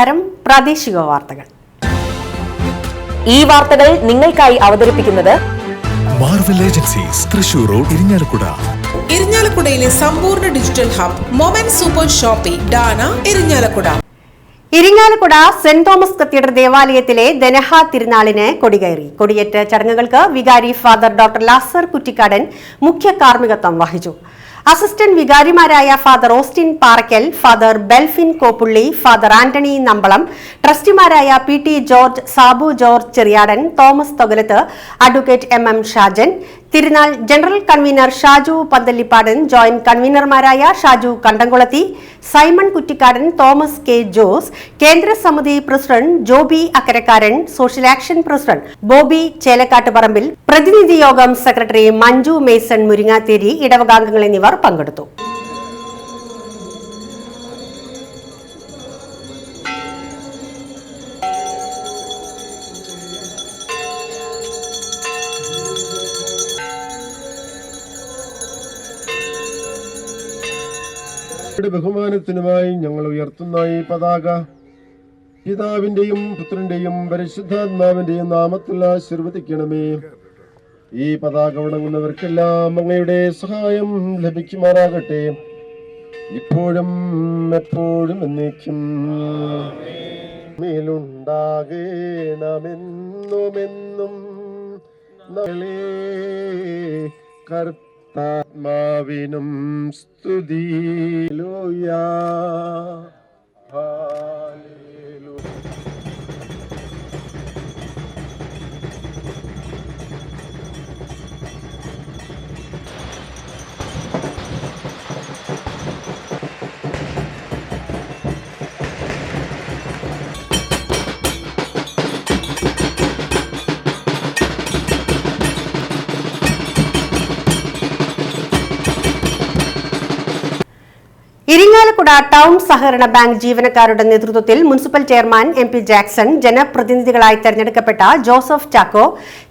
നമസ്കാരം. പ്രാദേശിക വാർത്തകൾ. ഈ വാർത്തകൾ നിങ്ങൾക്കായി അവതരിപ്പിക്കുന്നത് Marvel agencies Thrissur road Irinjalakuda. ഇരിഞ്ഞാലക്കുടയിലെ സമ്പൂർണ digital hub moment super shopping Dana Irinjalakuda. Irinjalakuda saint Thomas cathedral ദേവാലയത്തിലെ ദനഹ തിരുനാളിന് കൊടികയറി. കൊടിയേറ്റ ചടങ്ങുകൾക്ക് വികാരി ഫാദർ ഡോക്ടർ ലാസർ കുറ്റിക്കാടൻ മുഖ്യ കാർമ്മികത്വം വഹിച്ചു. Assistant വികാരിമാരായ father Austin Paraykkal father Belfin Koppully father Antony Nambalam ട്രസ്റ്റിമാരായ P T George Sabu George Cheriyadan Thomas Thokalath advocate M M Shajan തിരുനാൾ general convener Shaju Panthallippadan joint കൺവീനർമാരായ Shaju Kandamkulathi Simon Kuttikadan Thomas K Jose കേന്ദ്ര സമിതി president Joby Akkarakkaran social action president Boby Chelakkattuparambil പ്രതിനിധി യോഗം secretary Manju Mason Muringatheri ഇടവകാംഗങ്ങൾ എന്നിവർ പങ്കെടുത്തു. ബഹുമാനത്തിനുമായി ഞങ്ങൾ ഉയർത്തുന്ന ഈ പതാക. പിതാവിന്റെയും പുത്രന്റെയും പരിശുദ്ധാത്മാവിന്റെയും നാമത്തിൽ ആശീർവദിക്കണമേ. ഈ പതാക ഉണങ്ങുന്നവർക്കെല്ലാം അങ്ങയുടെ സഹായം ലഭിക്കുമാറാകട്ടെ. ഇപ്പോഴും എപ്പോഴും എന്നേക്കും. മേലുണ്ടാകേണമെന്നുമെന്നും നളേ കർത്താത്മാവിനും സ്തുതി. ലോയാ ഇരിങ്ങാലക്കുട ടൗൺ സഹകരണ ബാങ്ക് ജീവനക്കാരുടെ നേതൃത്വത്തിൽ municipal chairman M P Jackson ജനപ്രതിനിധികളായി തെരഞ്ഞെടുക്കപ്പെട്ട ജോസഫ് ചാക്കോ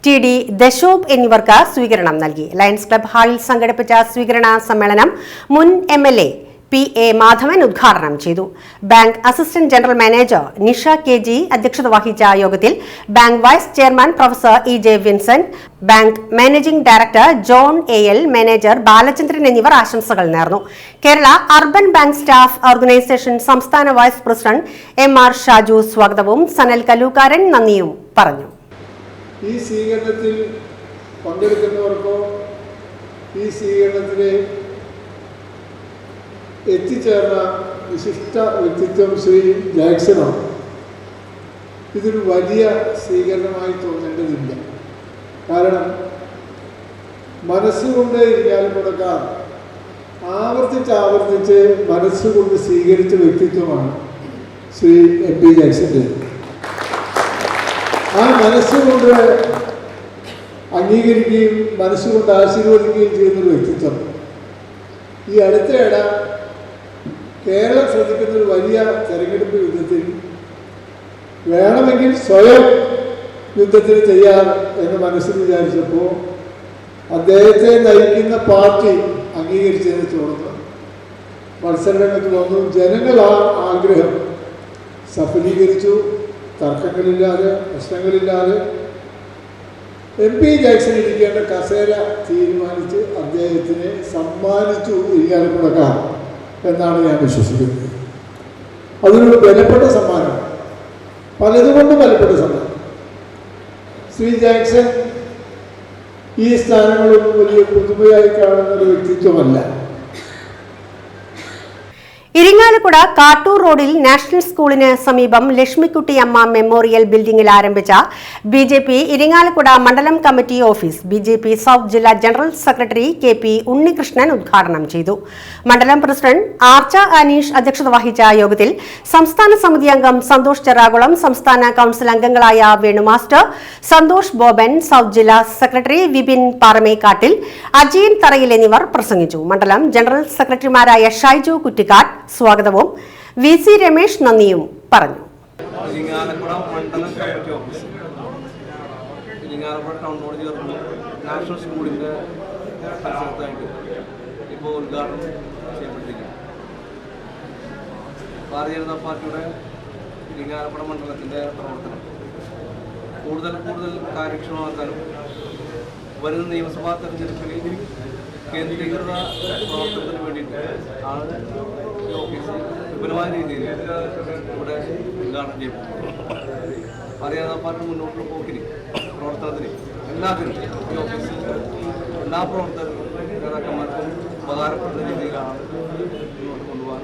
ടി ഡി ദശോബ് എന്നിവർക്ക് സ്വീകരണം നൽകി. ലയൺസ് ക്ലബ് ഹാളിൽ സംഘടിപ്പിച്ച സ്വീകരണ സമ്മേളനം മുൻ M L A P A Madhavan ഉദ്ഘാടനം ചെയ്തു. Bank assistant general manager Nisha K G അധ്യക്ഷത വഹിച്ച യോഗത്തിൽ bank vice chairman professor E J Vincent bank managing director John A L manager Balachandran എന്നിവർ ആശംസകൾ നേർന്നു. Kerala urban bank staff organisation സംസ്ഥാന vice president M R Shaju സ്വാഗതവും സനൽ കലൂക്കാരൻ നന്ദിയും പറഞ്ഞു. ഈ സ്വീകരണത്തിൽ പങ്കെടുക്കുന്നവർക്കോ ഈ സ്വീകരണത്തിന് എത്തിച്ചേർന്ന വിശിഷ്ട വ്യക്തിത്വം ശ്രീ ജാക്സണാണ് ഇതൊരു വലിയ സ്വീകരണമായി തോന്നേണ്ടതില്ല. കാരണം മനസ്സുകൊണ്ട് ഇരിക്കാലും കൊടുക്കാൻ ആവർത്തിച്ച് ആവർത്തിച്ച് മനസ്സുകൊണ്ട് സ്വീകരിച്ച വ്യക്തിത്വമാണ് ശ്രീ എം പി ജാക്സന്റെ ആ മനസ്സുകൊണ്ട് അംഗീകരിക്കുകയും മനസ്സുകൊണ്ട് ആശീർവദിക്കുകയും ചെയ്യുന്നൊരു വ്യക്തിത്വം. ഈ അടുത്തിടെ കേരളം ശ്രദ്ധിക്കുന്ന ഒരു വലിയ തെരഞ്ഞെടുപ്പ് യുദ്ധത്തിൽ വേണമെങ്കിൽ സ്വയം യുദ്ധത്തിൽ ചെയ്യാം എന്ന് മനസ്സിൽ വിചാരിച്ചപ്പോൾ അദ്ദേഹത്തെ നയിക്കുന്ന പാർട്ടി അംഗീകരിച്ചതിനെ തുടർന്ന് മത്സരരംഗത്ത് വന്നു. ജനങ്ങൾ ആ ആഗ്രഹം സഫലീകരിച്ചു. തർക്കങ്ങളില്ലാതെ പ്രശ്നങ്ങളില്ലാതെ. എം പി ജാക്സൺ ഇരിക്കേണ്ട കസേര തീരുമാനിച്ച് അദ്ദേഹത്തിനെ സമ്മാനിച്ചു ഇരിക്കാനുള്ളക്കാർ എന്നാണ് ഞാൻ വിശ്വസിക്കുന്നത്. അതൊരു വിലപ്പെട്ട സമ്മാനമാണ് പലതുകൊണ്ടും വിലപ്പെട്ട സമ്മാനം. ശ്രീ ജാക്സൺ ഈ സ്ഥാനങ്ങളൊന്നും വലിയ പുതുമയായി കാണുന്ന ഒരു വ്യക്തിത്വമല്ല. ഇരിങ്ങാലക്കുട കാട്ടൂർ റോഡിൽ നാഷണൽ സ്കൂളിന് സമീപം ലക്ഷ്മിക്കുട്ടിയമ്മ മെമ്മോറിയൽ ബിൽഡിംഗിൽ ആരംഭിച്ച ബി ജെ പി ഇരിങ്ങാലക്കുട മണ്ഡലം committee office B J P south ജില്ലാ general secretary K P Unnikrishnan ഉദ്ഘാടനം ചെയ്തു. മണ്ഡലം പ്രസിഡന്റ് ആർച്ച അനീഷ് അധ്യക്ഷത വഹിച്ച യോഗത്തിൽ സംസ്ഥാന സമിതി അംഗം സന്തോഷ് ചെറാകുളം സംസ്ഥാന കൌൺസിൽ അംഗങ്ങളായ വേണു മാസ്റ്റർ സന്തോഷ് ബോബൻ സൗത്ത് ജില്ലാ സെക്രട്ടറി വിപിൻ പാറമേക്കാട്ടിൽ അജയൻ തറയിൽ എന്നിവർ പ്രസംഗിച്ചു. മണ്ഡലം ജനറൽ സെക്രട്ടറിമാരായ ഷൈജു കുറ്റിക്കാട് സ്വാഗതവും വി സി രമേശ് നന്ദിയും പറഞ്ഞു. ഭാരതീയ ജനതാ പാർട്ടിയുടെ ഇരിങ്ങാലക്കുട മണ്ഡലത്തിന്റെ പ്രവർത്തനം. കൂടുതൽ കൂടുതൽ കാര്യക്ഷമമാക്കാനും വരുന്ന നിയമസഭാ തെരഞ്ഞെടുപ്പിൽ കേന്ദ്രീകൃത പ്രവർത്തനത്തിന് വേണ്ടിയിട്ട് ആണ് ഓഫീസ് വിപുലമായ രീതിയിൽ ഇവിടെ ഉദ്ഘാടനം ചെയ്യും. അറിയാതെ പാർട്ടി മുന്നോട്ടുള്ള പോക്കിന് പ്രവർത്തനത്തിന് എല്ലാത്തിനും ഈ ഓഫീസിൽ എല്ലാ പ്രവർത്തകർക്കും നേതാക്കന്മാർക്കും ഉപകാരപ്പെടുന്ന രീതിയിലാണ് മുന്നോട്ട് കൊണ്ടുപോകാൻ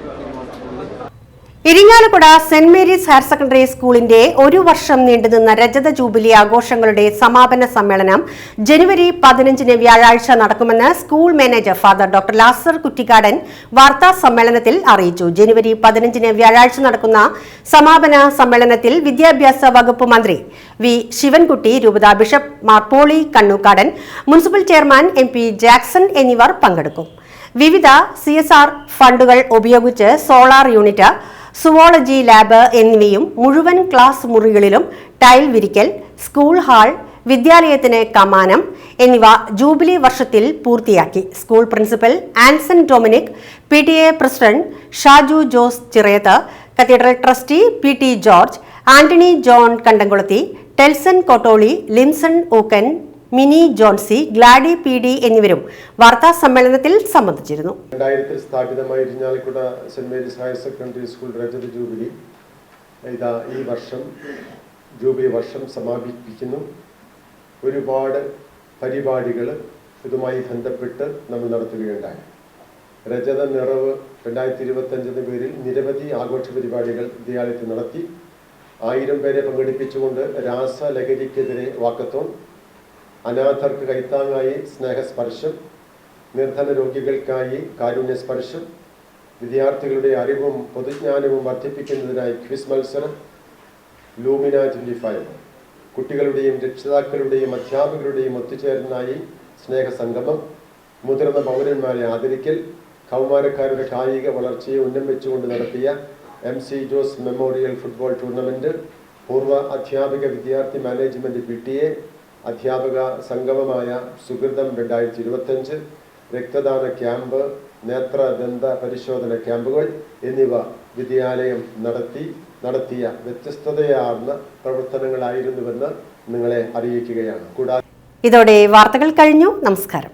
Irinjalakuda saint Mary's higher secondary സ്കൂളിന്റെ ഒരു വർഷം നീണ്ടുനിന്ന രജത ജൂബിലി ആഘോഷങ്ങളുടെ സമാപന സമ്മേളനം ജനുവരി പതിനഞ്ചിന് വ്യാഴാഴ്ച നടക്കുമെന്ന് school manager father doctor Lazar Kuttikadan വാർത്താ സമ്മേളനത്തിൽ അറിയിച്ചു. ജനുവരി പതിനഞ്ചിന് വ്യാഴാഴ്ച നടക്കുന്ന സമാപന സമ്മേളനത്തിൽ വിദ്യാഭ്യാസ വകുപ്പ് മന്ത്രി വി ശിവൻകുട്ടി രൂപത bishop Mar Poly Kannookadan municipal chairman M P Jackson എന്നിവർ പങ്കെടുക്കും. വിവിധ സി ഫണ്ടുകൾ ഉപയോഗിച്ച് സോളാർ യൂണിറ്റ് സുവോളജി ലാബ് എന്നിവയും മുഴുവൻ ക്ലാസ് മുറികളിലും ടൈൽ വിരിക്കൽ സ്കൂൾ ഹാൾ വിദ്യാലയത്തിന് കമാനം എന്നിവ ജൂബിലി വർഷത്തിൽ പൂർത്തിയാക്കി. School principal Anson Dominic P T A president Shaju Jose Chirayath cathedral trustee P T George Antony John Kandamkulathi Telson Kottoli Limson Ookken Mini Johnsy Glady P D എന്നിവരും വാർത്താ സമ്മേളനത്തിൽ സംബന്ധിച്ചിരുന്നു. രണ്ടായിരത്തിൽ സ്ഥാപിതമായ Irinjalakuda saint Mary's higher secondary school രജത jubilee ഇതാ ഈ വർഷം ജൂബിലി വർഷം സമാപിപ്പിക്കുന്നു. ഒരുപാട് പരിപാടികൾ ഇതുമായി ബന്ധപ്പെട്ട് നമ്മൾ നടത്തുകയുണ്ടായി. രജത നിറവ് രണ്ടായിരത്തി ഇരുപത്തഞ്ചെന്ന പേരിൽ നിരവധി ആഘോഷ പരിപാടികൾ വിദ്യാലയത്തിൽ നടത്തി. ആയിരം പേരെ പങ്കെടുപ്പിച്ചുകൊണ്ട് രാസലഹരിക്കെതിരെ വാക്കത്തോൺ അനാഥർക്ക് കൈത്താങ്ങായി സ്നേഹസ്പർശം നിർധന രോഗികൾക്കായി കാരുണ്യസ്പർശം വിദ്യാർത്ഥികളുടെ അറിവും പൊതുജ്ഞാനവും വർദ്ധിപ്പിക്കുന്നതിനായി ക്വിസ് മത്സരം ലൂമിന ട്വന്റി ഫൈവ് കുട്ടികളുടെയും രക്ഷിതാക്കളുടെയും അധ്യാപകരുടെയും ഒത്തുചേരലിനായി സ്നേഹസംഗമം മുതിർന്ന പൗരന്മാരെ ആദരിക്കൽ കൗമാരക്കാരുടെ കായിക വളർച്ചയെ ഉന്നം വെച്ചുകൊണ്ട് നടത്തിയ M C Jose memorial football tournament പൂർവ അധ്യാപിക വിദ്യാർത്ഥി മാനേജ്മെന്റ് പി ടി എ അധ്യാപക സംഗമമായ സുഹൃതം രണ്ടായിരത്തി ഇരുപത്തഞ്ച് രക്തദാന ക്യാമ്പ് നേത്രദന്ത പരിശോധന ക്യാമ്പുകൾ എന്നിവ വിദ്യാലയം നടത്തി നടത്തിയ വ്യത്യസ്തതയാർന്ന പ്രവർത്തനങ്ങളായിരുന്നുവെന്ന് നിങ്ങളെ അറിയിക്കുകയാണ്. കൂടാതെ ഇതോടെ വാർത്തകൾ കഴിഞ്ഞു. നമസ്കാരം.